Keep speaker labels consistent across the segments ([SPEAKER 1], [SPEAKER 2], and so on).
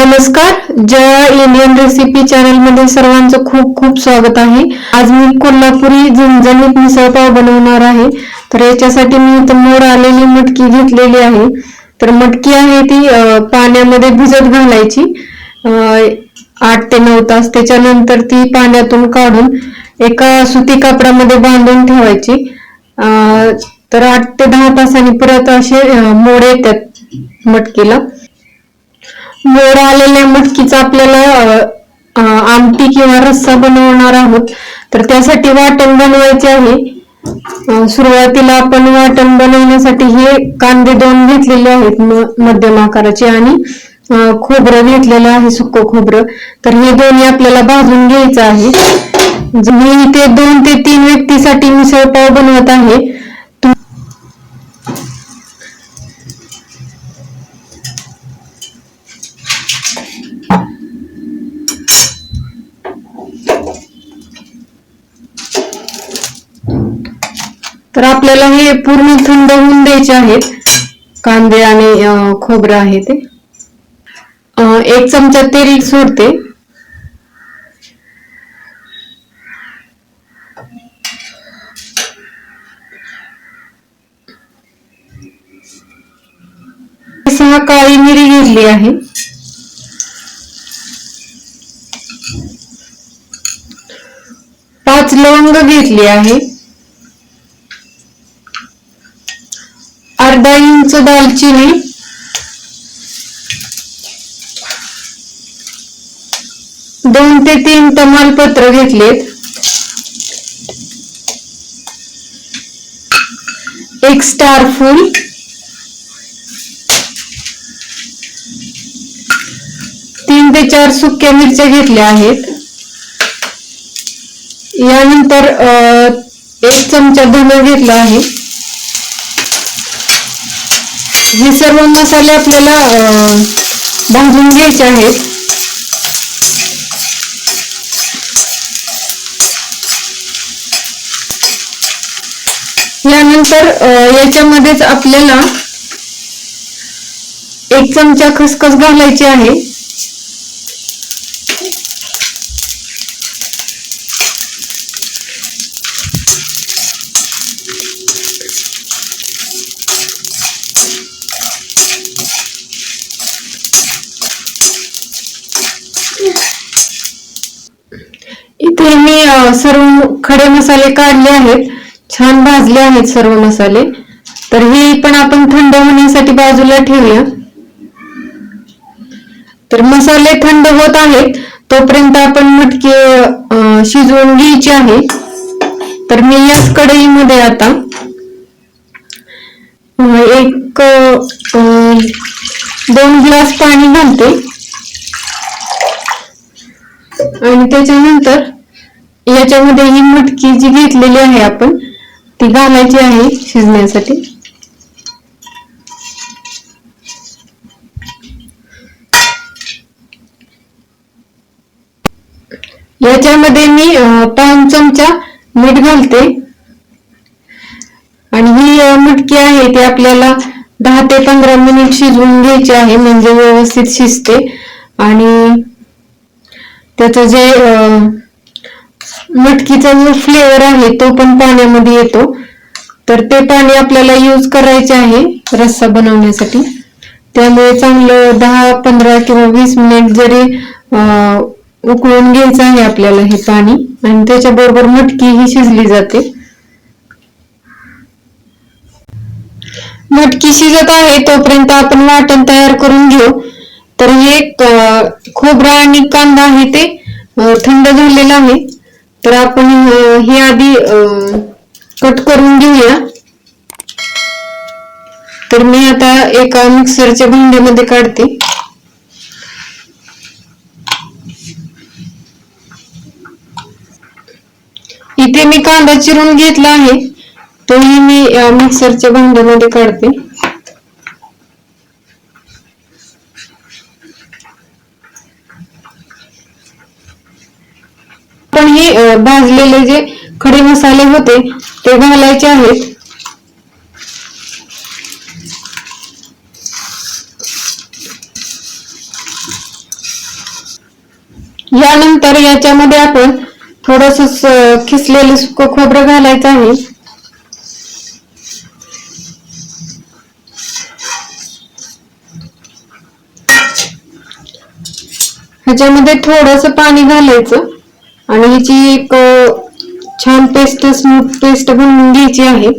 [SPEAKER 1] नमस्कार Jaya Indian recipe चॅनलमध्ये सर्वांचं खूप खूप स्वागत आहे. आज मी कोल्हापुरी झणझणीत मिसळपाव बनवणार आहे. तर याच्यासाठी मी इथं मोड आलेली मटकी घेतलेली आहे. तर मटकी आहे ती पाण्यामध्ये भिजत घालायची. आठ ते नऊ तास. त्याच्यानंतर ती पाण्यातून काढून एका सुती कापडामध्ये बांधून ठेवायची. तर आठ ते दहा तासांनी परत असे मोड येतात मटकीला. मोड आलेल्या मटकीचा आपल्याला आमटी किंवा रस्सा बनवणार आहोत. तर त्यासाठी वाटण बनवायचे आहे. सुरुवातीला आपण वाटण बनवण्यासाठी हे कांदे दोन घेतलेले आहेत म- मध्यम आकाराचे आणि खोबरं घेतलेलं आहे सुक्क खोबरं. तर हे दोन्ही आपल्याला भाजून घ्यायचं आहे. मी इथे दोन ते तीन व्यक्तीसाठी मिसळपाव बनवत आहे. आपल्याला हे पूर्ण थंड होऊन द्यायचे आहेत. कांदे आणि खोबरं आहे ते. एक चमचा तेल सोडते. सहा काळी मिरी घेतली आहे. पाच लवंग घेतली आहे. अर्धा इंच दालचिनी. दोन ते तीन तमालपत्र घेतलेत. एक स्टार फूल. तीन ते चार सुक्या मिरच्या घेतल्या आहेत. यानंतर एक चमचा धन घेतला आहे. हे सर्व मसाले आपल्याला भाजून घ्यायचे आहेत. यानंतर याच्यामध्येच आपल्याला एक चमचा खसखस घालायची आहे इथे मी अ, सर्व खडे मसाले काढले आहेत. छान भाजले आहेत सर्व मसाले. तर हे पण आपण थंड होण्यासाठी बाजूला ठेवूया. तर मसाले थंड होत आहेत. तोपर्यंत आपण मटके शिजवून घ्यायची आहे. तर मी याच कढईमध्ये आता एक दोन ग्लास पाणी घालते. आणि त्याच्यानंतर याच्यामध्ये ही मटकी जी घेतलेली आहे आपण ती घालायची आहे शिजण्यासाठी. याच्यामध्ये मी अं, चमचा मीठ घालते. आणि ही मटकी आहे ती आपल्याला दहा ते पंधरा मिनिट शिजवून घ्यायची आहे म्हणजे व्यवस्थित शिजते. आणि त्याचं जे अं, मटकीचा जो फ्लेवर आहे तो पण पाण्यामध्ये येतो. तर ते पाणी आपल्याला यूज करायचे आहे रस्सा बनवण्यासाठी. त्यामुळे चांगलं दहा पंधरा किंवा वीस मिनिट जरी उकळून घ्यायचं आहे आपल्याला हे पाणी. आणि त्याच्याबरोबर मटकी ही शिजली जाते. मटकी शिजत आहे तोपर्यंत आपण वाटण तयार करून घेऊ. तर हे खोबरा आणि कांदा आहे ते थंड झालेलं आहे. तर आपण हे आधी कट करून घेऊया. तर मी आता एका मिक्सरच्या भांड्यामध्ये काढते. इथे मी कांदा चिरून घेतला आहे. तोही मी मिक्सरच्या भांड्यामध्ये काढते. हे भाजलेले जे खडे मसाले होते ते घालायचे आहेत. यानंतर याच्यामध्ये आपण थोडस खिसलेलं सुक खोबरं घालायचं आहे. ह्याच्यामध्ये थोडस पाणी घालायचं. आणि हिची एक छान पेस्ट स्मूथ पेस्ट बनवून घ्यायची आहे.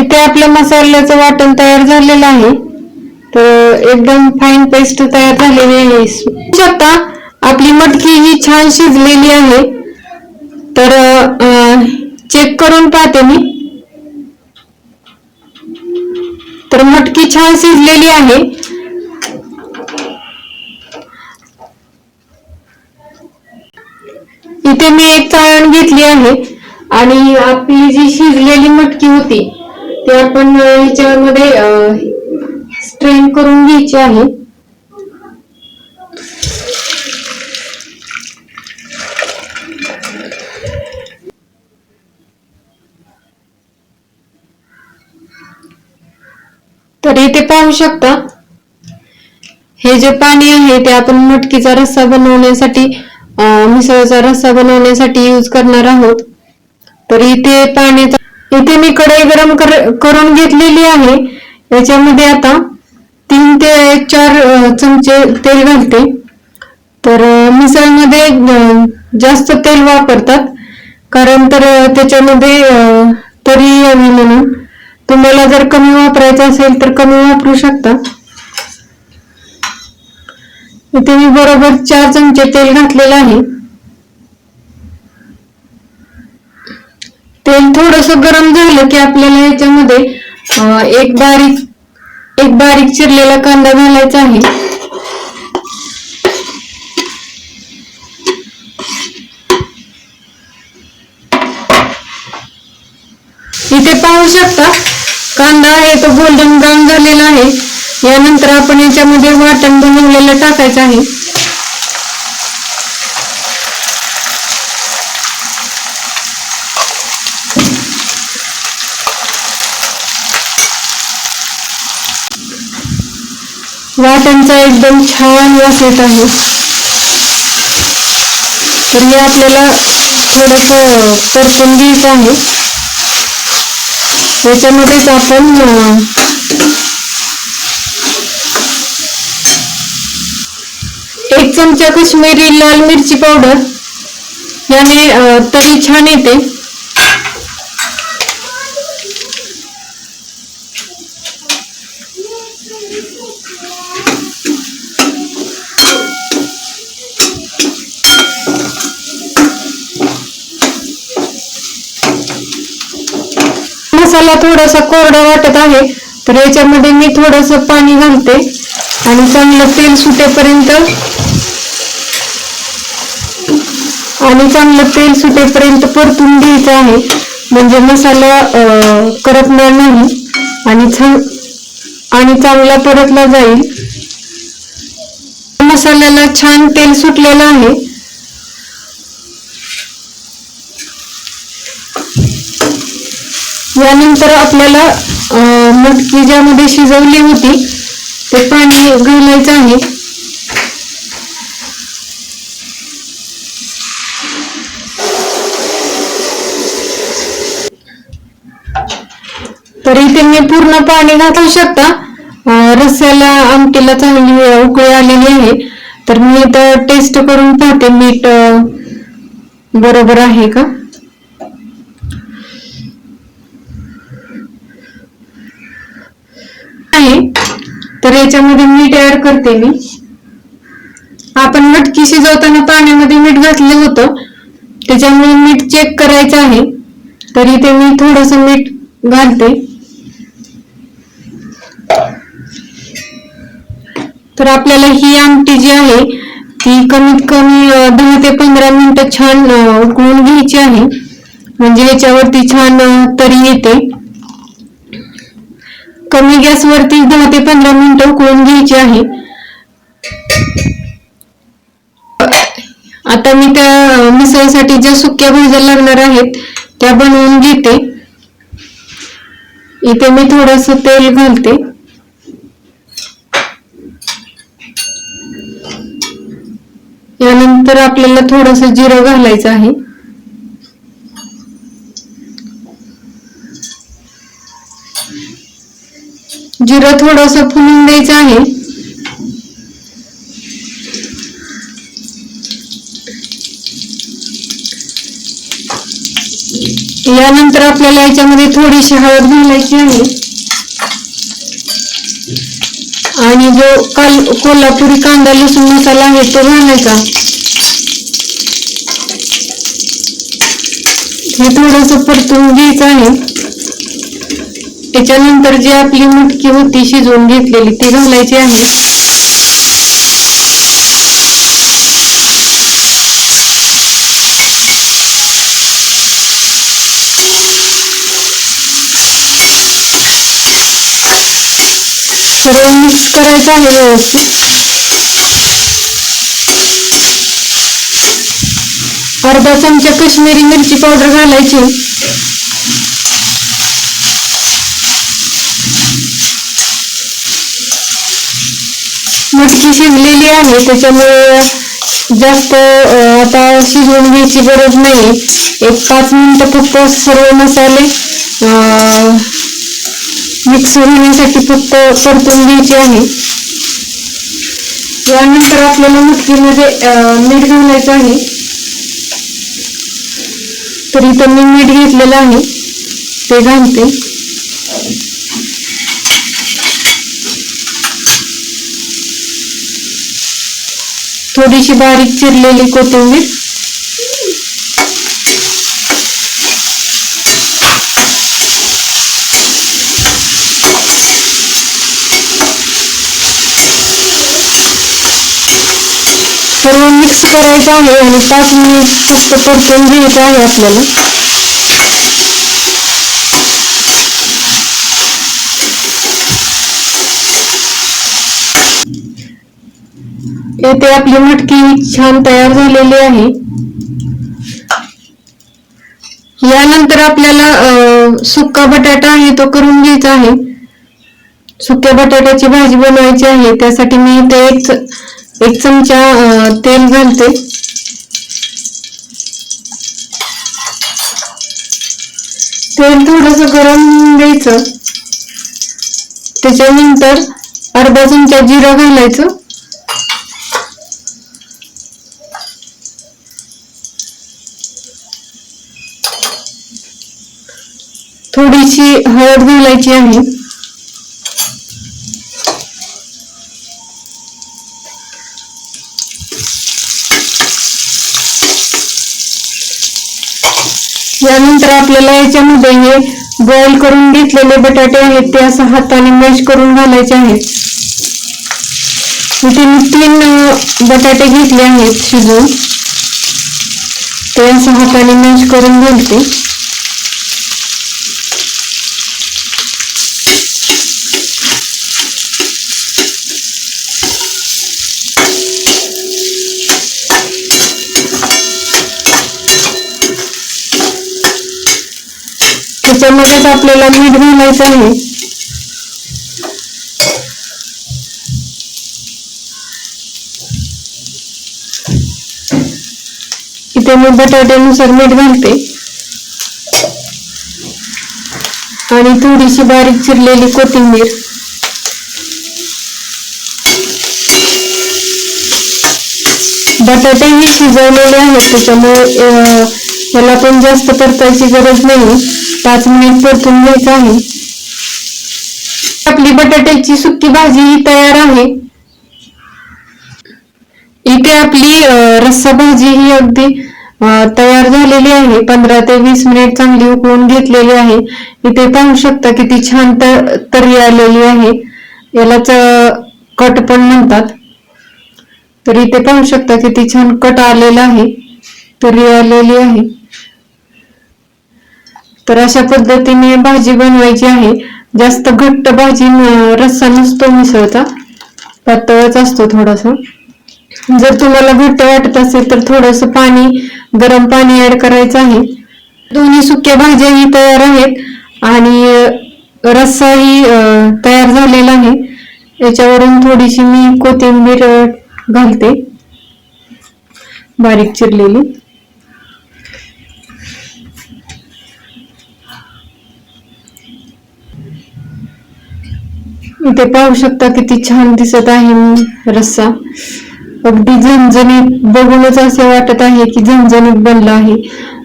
[SPEAKER 1] इथे आपल्या मसाल्याचं वाटण तयार झालेलं आहे. तर एकदम फाईन पेस्ट तयार झालेली आहे. शकता आपली मटकी ही छान शिजलेली आहे. तर चेक करून पाहते मी. तर मटकी छान शिजलेली आहे. इथे मी एक चाळण घेतली आहे. आणि आपली जी शिजलेली मटकी होती ती आपण याच्यामध्ये ह्याच्यामध्ये स्ट्रेन करून घ्यायची आहे. तर इथे पाहू शकता. हे जे पाणी आहे ते आपण मटकीचा रस्सा बनवण्यासाठी मिसळचा रस्सा बनवण्यासाठी यूज करणार आहोत. तर इथे पाण्याचा इथे मी कढई गरम कर- करून घेतलेली आहे. याच्यामध्ये आता तीन ते चार चमचे तेल घालते. तर मिसळमध्ये जास्त तेल वापरतात. कारण तर त्याच्यामध्ये तरी यावी म्हणून तुम्हाला जर कमी वापरायचं असेल तर कमी वापरू शकता. इथे मी बरोबर चार चमचे तेल घातलेलं आहे. तेल थोडस गरम झालं की आपल्याला याच्यामध्ये एक बारीक एक बारीक चिरलेला कांदा घालायचा आहे. इथे पाहू शकता कांदा आहे तो गोल्डन ब्राऊन झालेला आहे. यानंतर आपण याच्यामध्ये वाटण बनवलेलं टाकायचं आहे. वाटणचा एकदम छान वास येत आहे. तर हे आपल्याला थोडस परतून घ्यायचं आहे. याच्यामध्येच आपण तुमच्या कश्मीरी लाल मिरची पावडर याने तरी छान येते. मसाला थोडासा कोरडा वाटत आहे तर याच्यामध्ये मी थोडस पाणी घालते आणि चांगलं तेल सुटेपर्यंत आणि चांगलं तेल सुटेपर्यंत परतून घ्यायचं आहे. म्हणजे मसाला अं, करपणार नाही. आणि छान आणि चांगला परतला जाईल. मसाल्याला छान तेल सुटलेलं आहे. यानंतर आपल्याला मटकी ज्यामध्ये शिजवली होती ते पाणी घालायचं आहे. तुम्ही पूर्ण पाणी घातू शकता. रस्स्याला आमटीला चांगली उकळी आलेली आहे. तर मी तर टेस्ट करून पाहते मीठ बरोबर आहे का? आहे. तर याच्यामध्ये मीठ ऍड करते मी. आपण मटकी शिजवताना पाण्यामध्ये मीठ घातलं होतं. त्याच्यामुळे मीठ चेक करायचं आहे. तर इथे मी थोडस मीठ घालते. तर आपल्याला ही आमटी जी आहे ती कमीत कमी दहा ते पंधरा मिनिटं छान उकळून घ्यायची आहे. म्हणजे याच्यावरती छान तरी येते. कमी गॅसवरती दहा ते पंधरा मिनिटं उकळून घ्यायची आहे. आता मी त्या मिसळीसाठी मिसळसाठी ज्या सुक्या भाज्या लागणार आहेत त्या बनवून घेते. इथे मी थोडस तेल घालते. तर आपल्याला थोडस जिरं घालायचं आहे. जिरं थोडस फुलून द्यायचं आहे. यानंतर आपल्याला याच्यामध्ये थोडीशी हळद घालायची आहे. आणि जो काल कोल्हापुरी कांदा लसूण मसाला आहे तो घालायचा. थोडस परतून घ्यायचं आहे. त्याच्यानंतर जी आपली मटकी होती शिजवून घेतलेली ती घालायची आहे. सर्व मिक्स करायचं आहे व्यवस्थित. अर्धा चमचा कश्मीरी मिरची पावडर घालायची. मटकी शिजलेली आहे त्याच्यामुळे जास्त आता शिजवून घ्यायची गरज नाही. एक पाच मिनिटं फक्त सर्व मसाले मिक्स होण्यासाठी फक्त परतून घ्यायची आहे. यानंतर आपल्याला मटकीमध्ये मीठ घालायचं आहे. तर इथं मी मीठ घेतलेलं आहे. ते घालते. थोडीशी बारीक चिरलेली कोथिंबीर सर्व मिक्स करायचं आहे आणि पाच मिनिट फक्त परतून घ्यायचं आहे आपल्याला. येथे आपली मटकी छान तयार झालेली आहे. यानंतर आपल्याला अं, सुक्का बटाटा आहे तो करून घ्यायचा आहे. सुक्या बटाट्याची भाजी बनवायची आहे त्यासाठी मी इथे एक एक चमचा तेल घालते. तेल थोडस गरम द्यायचं. त्याच्यानंतर अर्धा चमचा जिरा घालायचं. थोडीशी हळद घालायची आहे. यानंतर आपल्याला याच्यामध्ये हे बॉईल करून घेतलेले बटाटे आहेत ते असं हाताने मॅश करून घालायचे आहेत. इथे मी तीन बटाटे घेतले आहेत शिजवून. ते असं हाताने मॅश करून घालते. त्याच्यामध्येच आपल्याला मीठ घालायचं आहे. इथे मी बटाट्यानुसार मीठ घालते. आणि थोडीशी बारीक चिरलेली कोथिंबीर. बटाटे ही शिजवलेले आहेत त्याच्यामुळे याला पण जास्त परतायची गरज नाही. पाच मिनिट परतून घ्यायचं आहे. आपली बटाट्याची सुकी भाजी ही तयार आहे. इथे आपली रस्सा भाजी ही अगदी तयार झालेली आहे. पंधरा ते वीस मिनिट चांगली उकळून घेतलेली आहे. इथे पाहू शकता किती छान तरी तर्री आलेली आहे. यालाच कट पण म्हणतात. तर इथे पाहू शकता किती छान कट आलेला आहे. तर्री आलेली आहे. तर अशा पद्धतीने भाजी बनवायची आहे. जास्त घट्ट भाजी रस्सा नसतो मिसळचा पातळच असतो थोडासा. जर तुम्हाला घट्ट वाटत असेल तर थोडस पाणी गरम पाणी ऍड करायचं आहे. दोन्ही सुक्या भाज्याही तयार आहेत आणि रस्साही तयार झालेला आहे. याच्यावरून थोडीशी मी कोथिंबीर घालते. बारीक चिरलेली. इथे पाहू शकता किती छान दिसत आहे रस्सा. अगदी झणझणीत बघूनच असे वाटत आहे की झणझणीत बनला आहे.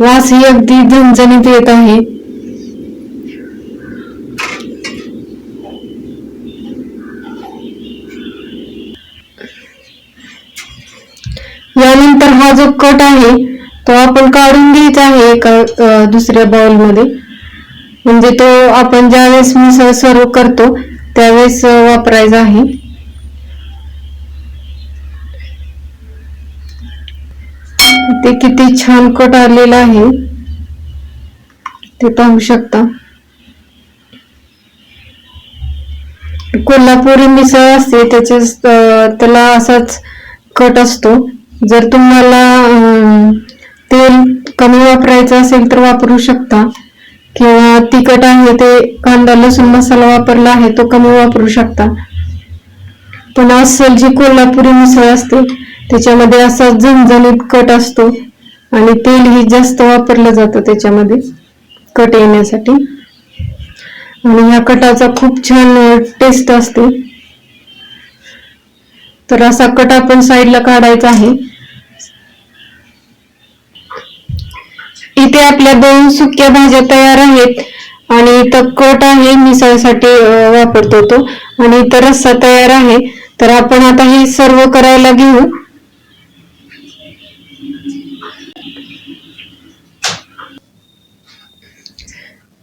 [SPEAKER 1] वास ही अगदी झणझणीत येत आहे. यानंतर हा जो कट आहे तो आपण काढून घ्यायचा आहे एका दुसऱ्या बाउलमध्ये म्हणजे तो आपण ज्यावेळेस मिसळ सर्व करतो त्यावेळेस वापरायचं वापरायचा आहे. ते किती छान कट आलेला आहे. ते पाहू शकता. कोल्हापुरी मिसळ असते त्याचे त्याला असाच कट असतो. जर तुम्हाला तेल कमी वापरायचं असेल तर वापरू शकता. किंवा तिखट आहे ते कांदा लसूण मसाला वापरला आहे तो कमी वापरू शकता. पण अस्सल जी कोल्हापुरी मिसळ असते त्याच्यामध्ये असा झणझणीत कट असतो आणि तेलही जास्त वापरलं जातं त्याच्यामध्ये कट येण्यासाठी. आणि ह्या कटाचा खूप छान टेस्ट असते. तर असा कट आपण साईडला काढायचा आहे. इथे आपल्या दोन सुक्या भाज्या तयार आहेत. आणि इथं कट आहे मिसळसाठी वापरतो तो. आणि इथं रस्सा तयार आहे. तर आपण आता हे सर्व करायला घेऊ.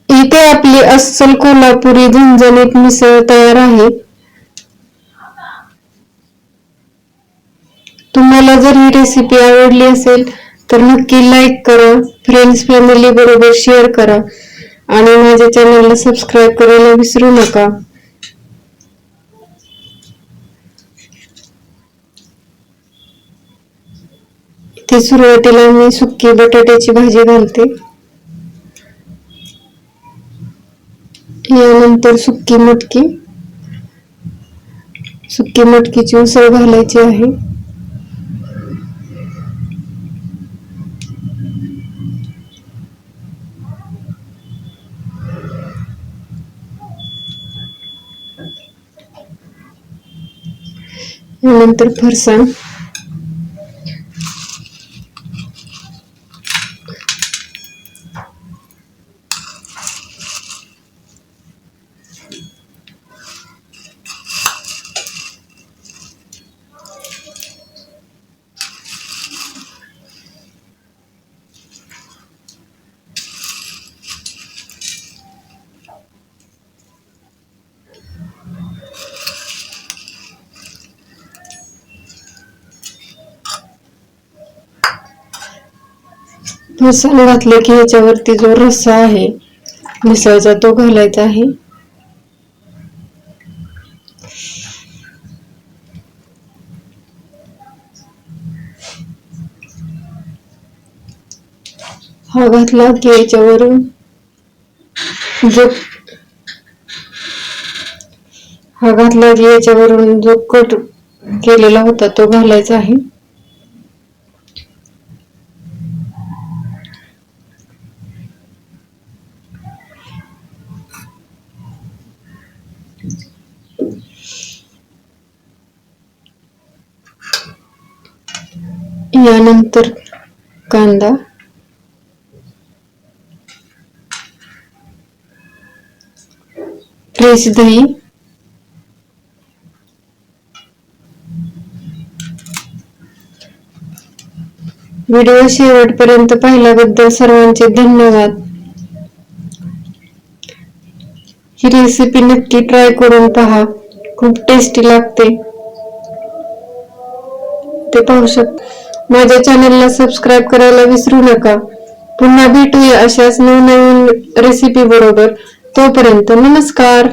[SPEAKER 1] इथे आपली अस्सल कोल्हापुरी झणझणीत मिसळ तयार आहे. तुम्हाला जर ही रेसिपी आवडली असेल तर नक्की लाईक करा. फ्रेंड्स फॅमिली बरोबर शेअर करा. आणि माझ्या चॅनलला सबस्क्राईब करायला विसरू नका. इथे सुरुवातीला मी सुकी बटाट्याची भाजी घालते. यानंतर सुकी मटकी. सुकी मटकीची उसळ घालायची आहे. यानंतर फरसाण फरसाण घातले की याच्यावरती जो रस्सा आहे मिसळचा तो घालायचा आहे. हा घातला की याच्यावरून जो हा घातला की याच्यावरून जो कट केलेला होता तो घालायचा आहे. यानंतर कांदा. फ्रेश दही. व्हिडिओ शेवटपर्यंत पाहिल्याबद्दल सर्वांचे धन्यवाद. ही रेसिपी नक्की ट्राय करून पहा. खूप टेस्टी लागते. ते पाहू शक माझ्या चॅनलला सबस्क्राईब करायला विसरू नका. पुन्हा भेटूया अशाच नवनवीन रेसिपी बरोबर. तोपर्यंत नमस्कार.